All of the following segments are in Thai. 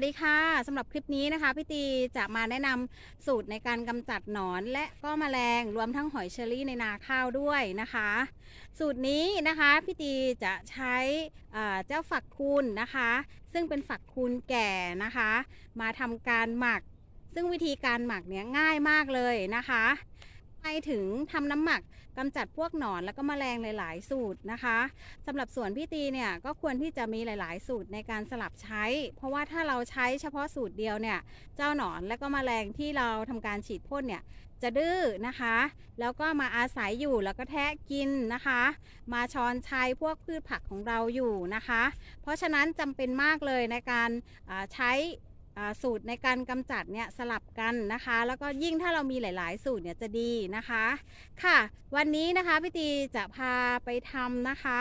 วัสดีค่ะสำหรับคลิปนี้นะคะพี่ตีจะมาแนะนำสูตรในการกำจัดหนอนและก็แมลงรวมทั้งหอยเชอรี่ในนาข้าวด้วยนะคะ สูตรนี้นะคะพี่ตีจะใช้เจ้าฝักคูณนะคะ ซึ่งเป็นฝักคูณแก่นะคะ มาทำการหมัก ซึ่งวิธีการหมักเนี่ยง่ายมากเลยนะคะ ไปถึงทำน้ำหมักกำจัดพวกหนอนแล้วก็แมลงหลาย ๆ สูตรนะคะสำหรับสวนพี่ตีเนี่ยก็ควรที่จะมีหลาย ๆ สูตรในการสลับใช้ เพราะว่าถ้าเราใช้เฉพาะสูตรเดียวเนี่ยเจ้าหนอนและก็แมลงที่เราทำการฉีดพ่นเนี่ยจะดื้อนะคะ แล้วก็มาอาศัยอยู่แล้วก็แทะกินนะคะ มาช้อนชัยพวกพืชผักของเราอยู่นะคะ เพราะฉะนั้นจำเป็นมากเลยในการใช้ สูตรในการกำจัดเนี่ยสลับกันนะคะ แล้วก็ยิ่งถ้าเรามีหลาย ๆ สูตรเนี่ยจะดีนะคะ ค่ะ วันนี้นะคะพี่ตีจะพาไปทำนะคะ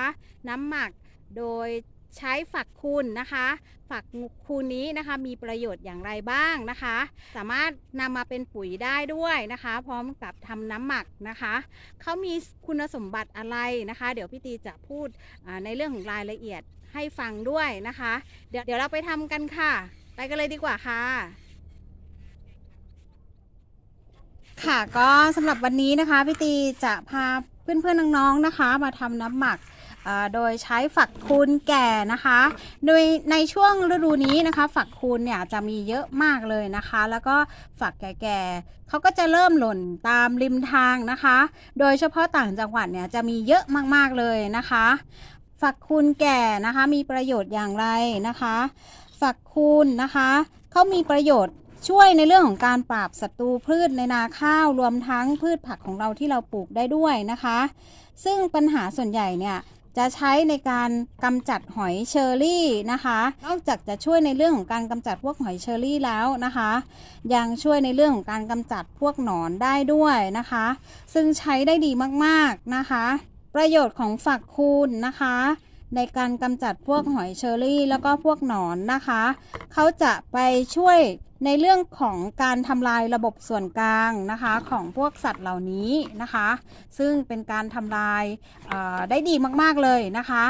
น้ำหมักโดยใช้ฝักคูณนะคะ ฝักคูณนี้นะคะมีประโยชน์อย่างไรบ้างนะคะ สามารถนำมาเป็นปุ๋ยได้ด้วยนะคะ พร้อมกับทำน้ำหมักนะคะเขามีคุณสมบัติอะไรนะคะ เดี๋ยวพี่ตีจะพูดในเรื่องของรายละเอียดให้ฟังด้วยนะคะ เดี๋ยวเดี๋ยวเราไปทำกันค่ะ ไปกันเลยดีกว่าค่ะ ค่ะก็สำหรับวันนี้นะคะพี่ตีจะพาเพื่อนๆน้องๆนะคะ มาทำน้ำหมักโดยใช้ฝักคูณแก่นะคะ โดยในช่วงฤดูนี้นะคะ ฝักคูณเนี่ยจะมีเยอะมากเลยนะคะ แล้วก็ฝักแก่ๆเขาก็จะเริ่มหล่นตามริมทางนะคะ โดยเฉพาะต่างจังหวัดเนี่ยจะมีเยอะมากๆเลยนะคะ ฝักคูณแก่นะคะมีประโยชน์อย่างไรนะคะ ฝักคูณนะคะเขามีประโยชน์ช่วยในเรื่องของการปราบศัตรูพืชในนาข้าวรวมทั้งพืชผักของเราที่เราปลูกได้ด้วยนะคะ ซึ่งปัญหาส่วนใหญ่เนี่ยจะใช้ในการกำจัดหอยเชอรี่นะคะ นอกจากจะช่วยในเรื่องของการกำจัดพวกหอยเชอรี่แล้วนะคะ ยังช่วยในเรื่องของการกำจัดพวกหนอนได้ด้วยนะคะ ซึ่งใช้ได้ดีมากๆนะคะ ประโยชน์ของฝักคูณนะคะ ในการกำจัดพวกหอยเชอรี่ แล้วก็พวกหนอนนะคะ เขาจะไปช่วยในเรื่องของการทำลายระบบส่วนกลางนะคะของพวกสัตว์เหล่านี้นะคะ ซึ่งเป็นการทำลายได้ดีมากๆเลยนะคะ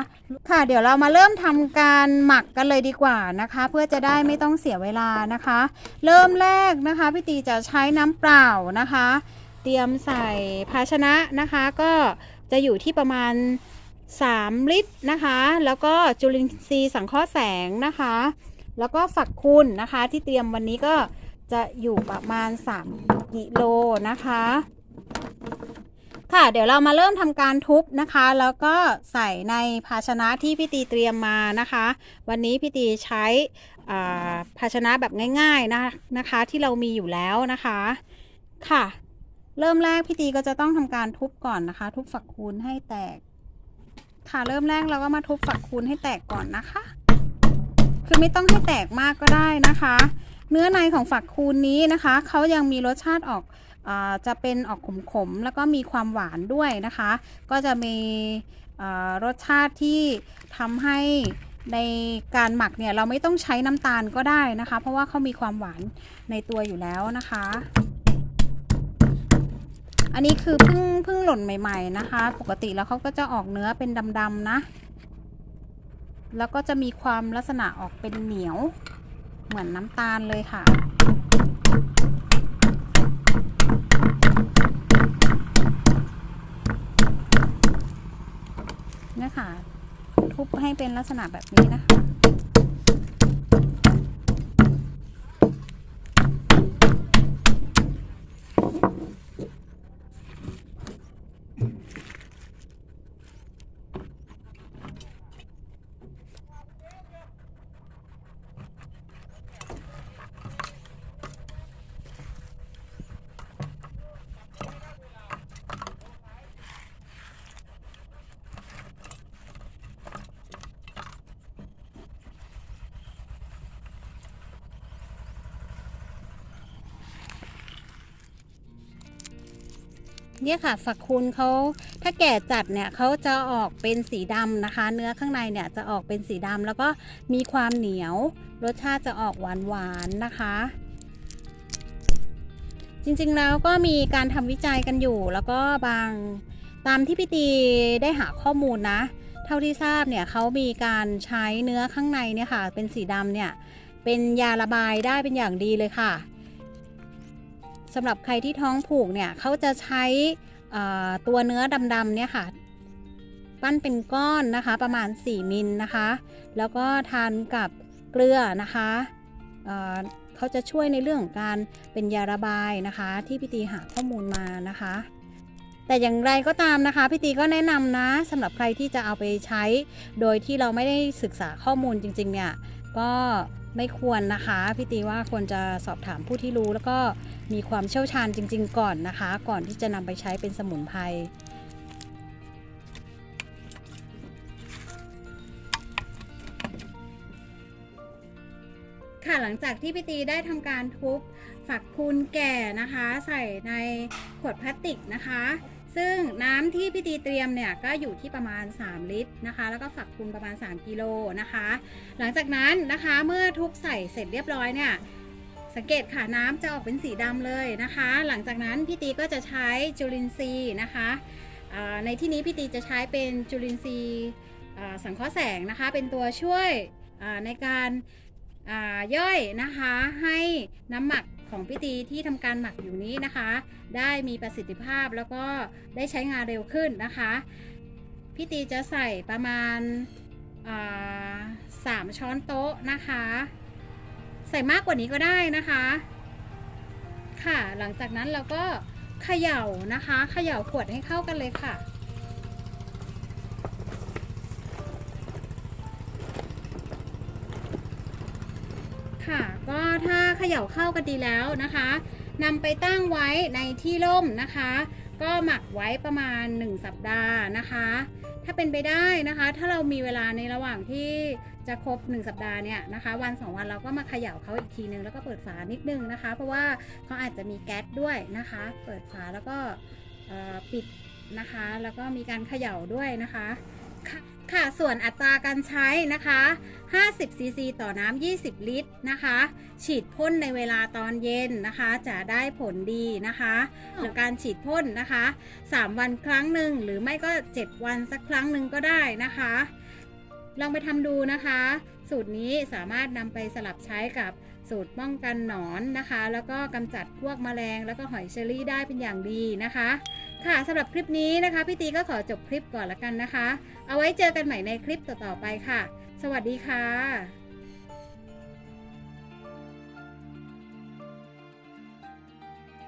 ค่ะเดี๋ยวเรามาเริ่มทำการหมักกันเลยดีกว่านะคะ เพื่อจะได้ไม่ต้องเสียเวลานะคะ เริ่มแรกนะคะพี่ตีจะใช้น้ำเปล่านะคะ เตรียมใส่ภาชนะนะคะ ก็จะอยู่ที่ประมาณ 3 ลิตรนะคะ แล้วก็จุลินทรีย์สังเคราะห์แสงนะคะ แล้วก็ฝักคูณนะคะที่เตรียมวันนี้ก็จะอยู่ประมาณ 3 กิโลนะคะ ค่ะเดี๋ยวเรามาเริ่มทำการทุบนะคะ แล้วก็ใส่ในภาชนะที่พี่ตีเตรียมมานะคะ วันนี้พี่ตีใช้ภาชนะแบบง่ายๆนะนะคะ ที่เรามีอยู่แล้วนะคะค่ะ เริ่มแรกพี่ตีก็จะต้องทำการทุบก่อนนะคะ ทุบฝักคูณให้แตก ค่ะเริ่มแรกเราก็มาทุบฝักคูณให้แตกก่อนนะคะ คือไม่ต้องให้แตกมากก็ได้นะคะ เนื้อในของฝักคูณนี้นะคะเขายังมีรสชาติออกอจะเป็นออกขมๆแล้วก็มีความหวานด้วยนะคะ ก็จะมีรสชาติที่ทำให้ในการหมักเนี่ยเราไม่ต้องใช้น้ำตาลก็ได้นะคะ เพราะว่าเขามีความหวานในตัวอยู่แล้วนะคะ อันนี้คือเพิ่งเพิ่งหล่นใหม่ ๆนะคะ ปกติแล้วเขาก็จะออกเนื้อเป็นดำๆนะ แล้วก็จะมีความลักษณะออกเป็นเหนียว เหมือนน้ำตาลเลยค่ะเนี่ยค่ะทุบให้เป็นลักษณะแบบนี้นะคะ เนี่ยค่ะฝักคูณเขาถ้าแก่จัดเนี่ยเขาจะออกเป็นสีดำนะคะ เนื้อข้างในเนี่ยจะออกเป็นสีดำแล้วก็มีความเหนียว รสชาติจะออกหวานหวานๆนะคะ จริงๆแล้วก็มีการทำวิจัยกันอยู่ แล้วก็บางตามที่พี่ตีได้หาข้อมูลนะ เท่าที่ทราบเนี่ยเขามีการใช้เนื้อข้างในเนี่ยค่ะ เป็นสีดำเนี่ยเป็นยาระบายได้เป็นอย่างดีเลยค่ะ สำหรับใครที่ท้องผูกเนี่ยเขาจะใช้ตัวเนื้อดำๆเนี่ยค่ะ ปั้นเป็นก้อนนะคะประมาณ 4 มิลนะคะ แล้วก็ทานกับเกลือนะคะเเขาจะช่วยในเรื่องของการเป็นยาระบายนะคะ ที่พี่ตีหาข้อมูลมานะคะ แต่อย่างไรก็ตามนะคะพี่ตีก็แนะนำนะสำหรับใครที่จะเอาไปใช้ โดยที่เราไม่ได้ศึกษาข้อมูลจริง ๆ เนี่ยก็ไม่ควรนะคะพี่ตีว่าควรจะสอบถามผู้ที่รู้แล้วก็ มีความเชี่ยวชาญจริง ๆ ก่อนนะคะ ก่อนที่จะนำไปใช้เป็นสมุนไพรค่ะหลังจากที่พี่ตีได้ทำการทุบฝักคูณแก่นะคะ ใส่ในขวดพลาสติกนะคะ ซึ่งน้ำที่พี่ตีเตรียมเนี่ยก็อยู่ที่ประมาณ 3 ลิตรนะคะ แล้วก็ฝักคูณประมาณ 3 กิโลนะคะ หลังจากนั้นนะคะเมื่อทุบใส่เสร็จเรียบร้อยเนี่ย สังเกตค่ะน้ำจะออกเป็นสีดำเลยนะคะ หลังจากนั้นพี่ตีก็จะใช้จุลินทรีย์นะคะในที่นี้พี่ตีจะใช้เป็นจุลินทรีย์สังเคราะห์แสงนะคะ เป็นตัวช่วยในการาย่อยนะคะให้น้ำหมักของพี่ตีที่ทำการหมักอยู่นี้นะคะ ได้มีประสิทธิภาพแล้วก็ได้ใช้งานเร็วขึ้นนะคะพี่ตีจะใส่ประมาณสามช้อนโต๊ะนะคะ ใส่มากกว่านี้ก็ได้นะคะ ค่ะหลังจากนั้นเราก็เขย่านะคะเขย่าขวดให้เข้ากันเลยค่ะ ค่ะก็ถ้าเขย่าเข้ากันดีแล้วนะคะนำไปตั้งไว้ในที่ร่มนะคะ ก็หมักไว้ประมาณ 1 สัปดาห์นะคะ ถ้าเป็นไปได้นะคะ ถ้าเรามีเวลาในระหว่างที่ จะครบ 1 สัปดาห์เนี่ยนะคะ วัน 2 วันเราก็มาเขย่าเขาอีกทีนึงแล้วก็เปิดฝานิดนึงนะคะ เพราะว่าเขาอาจจะมีแก๊สด้วยนะคะ เปิดฝาแล้วก็ปิดนะคะ แล้วก็มีการเขย่าด้วยนะคะค่ะค่ะส่วนอัตราการใช้นะคะ 50 ซีซีต่อน้ำ 20 ลิตรนะคะ ฉีดพ่นในเวลาตอนเย็นนะคะ จะได้ผลดีนะคะหรือการฉีดพ่นนะคะ 3 วันครั้งหนึ่งหรือไม่ก็ 7 วันสักครั้งหนึ่งก็ได้นะคะ ลองไปทำดูนะคะ สูตรนี้สามารถนำไปสลับใช้กับสูตรป้องกันหนอนนะคะ แล้วก็กำจัดพวกแมลง แล้วก็หอยเชอรี่ได้เป็นอย่างดีนะคะ ค่ะสำหรับคลิปนี้นะคะพี่ตีก็ขอจบคลิปก่อนละกันนะคะ เอาไว้เจอกันใหม่ในคลิปต่อๆไปค่ะ สวัสดีค่ะ